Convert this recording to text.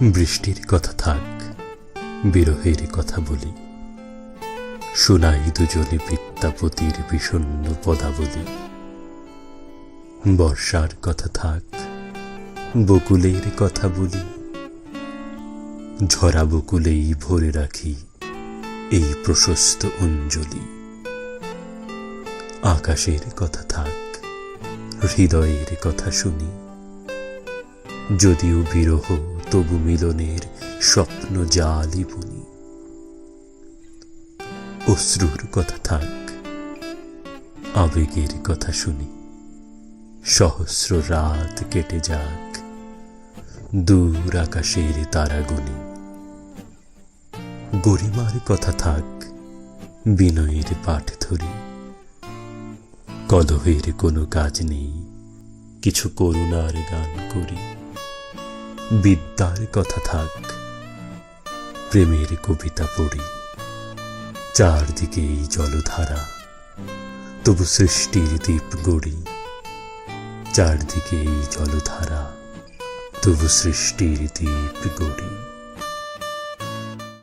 বৃষ্টির কথা থাক, বিরহের কথা বলি। শোনাই দুজনে বিদ্যাপতির বিষণ্ণ পদাবলী। বর্ষার কথা থাক, বকুলের কথা বলি। ঝরা বকুলেই ভরে রাখি এই প্রশস্ত অঞ্জলি। আকাশের কথা থাক, হৃদয়ের কথা শুনি। যদিও বিরহ তবু মিলনের স্বপ্ন জালি বুনি। অশ্রুর কথা থাক, আবেগের কথা শুনি। সহস্র রাত কেটে যাক, দূর আকাশের তারাগুনি। গরিমার কথা থাক, বিনয়ের পাঠ ধরি। কলহের কোনো কাজ নেই, কিছু করুণার গান করি। বিদ্যার কথা থাক। প্রেমের কবিতা পড়ি। চারদিকে এই জলধারা, তবু সৃষ্টির দ্বীপ গড়ি। চারদিকে এই জলধারা, তবু সৃষ্টির দ্বীপ গড়ি।